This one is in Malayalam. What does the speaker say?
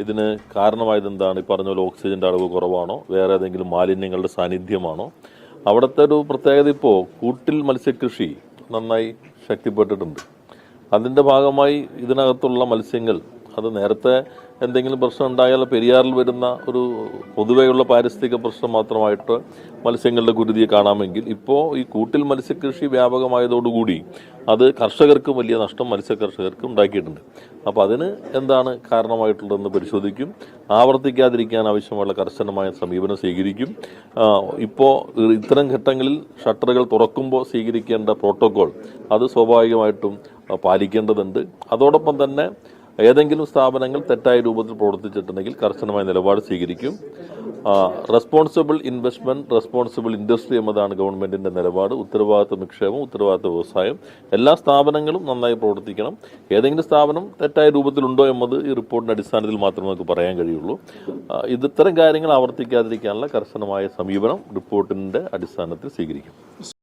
ഇതിന് കാരണമായത് എന്താണ്? ഈ പറഞ്ഞ പോലെ ഓക്സിജന്റെ അളവ് കുറവാണോ? വേറെ ഏതെങ്കിലും മാലിന്യങ്ങളുടെ സാന്നിധ്യമാണോ? അവിടുത്തെ ഒരു പ്രത്യേകത ഇപ്പോൾ കൂട്ടിൽ മത്സ്യകൃഷി നന്നായി ശക്തിപ്പെട്ടിട്ടുണ്ട്. അതിന്റെ ഭാഗമായി ഇതിനകത്തുള്ള മത്സ്യങ്ങൾ അത് നേരത്തെ എന്തെങ്കിലും പ്രശ്നം ഉണ്ടായാൽ പെരിയാറിൽ വരുന്ന ഒരു പൊതുവെയുള്ള പാരിസ്ഥിതിക പ്രശ്നം മാത്രമായിട്ട് മത്സ്യങ്ങളുടെ കുരുതിയെ കാണാമെങ്കിൽ ഇപ്പോൾ ഈ കൂട്ടിൽ മത്സ്യകൃഷി വ്യാപകമായതോടുകൂടി അത് കർഷകർക്കും വലിയ നഷ്ടം മത്സ്യ കർഷകർക്ക് ഉണ്ടാക്കിയിട്ടുണ്ട്. അപ്പോൾ അതിന് എന്താണ് കാരണമായിട്ടുള്ളതെന്ന് പരിശോധിക്കും. ആവർത്തിക്കാതിരിക്കാൻ ആവശ്യമുള്ള കർശനമായ സമീപനം സ്വീകരിക്കും. ഇപ്പോൾ ഇത്തരം ഘട്ടങ്ങളിൽ ഷട്ടറുകൾ തുറക്കുമ്പോൾ സ്വീകരിക്കേണ്ട പ്രോട്ടോകോൾ അത് സ്വാഭാവികമായിട്ടും പാലിക്കേണ്ടതുണ്ട്. അതോടൊപ്പം തന്നെ ഏതെങ്കിലും സ്ഥാപനങ്ങൾ തെറ്റായ രൂപത്തിൽ പ്രവർത്തിച്ചിട്ടുണ്ടെങ്കിൽ കർശനമായ നിലപാട് സ്വീകരിക്കും. റെസ്പോൺസിബിൾ ഇൻവെസ്റ്റ്മെന്റ് റെസ്പോൺസിബിൾ ഇൻഡസ്ട്രി എന്നതാണ് ഗവൺമെന്റിന്റെ നിലപാട്. ഉത്തരവാദിത്വ നിക്ഷേപം ഉത്തരവാദിത്വ വ്യവസായം. എല്ലാ സ്ഥാപനങ്ങളും നന്നായി പ്രവർത്തിക്കണം. ഏതെങ്കിലും സ്ഥാപനം തെറ്റായ രൂപത്തിലുണ്ടോ എന്നത് ഈ റിപ്പോർട്ടിന്റെ അടിസ്ഥാനത്തിൽ മാത്രമേ നമുക്ക് പറയാൻ കഴിയുള്ളൂ. ഇത് ഇത്തരം കാര്യങ്ങൾ ആവർത്തിക്കാതിരിക്കാനുള്ള കർശനമായ സമീപനം റിപ്പോർട്ടിന്റെ അടിസ്ഥാനത്തിൽ സ്വീകരിക്കും.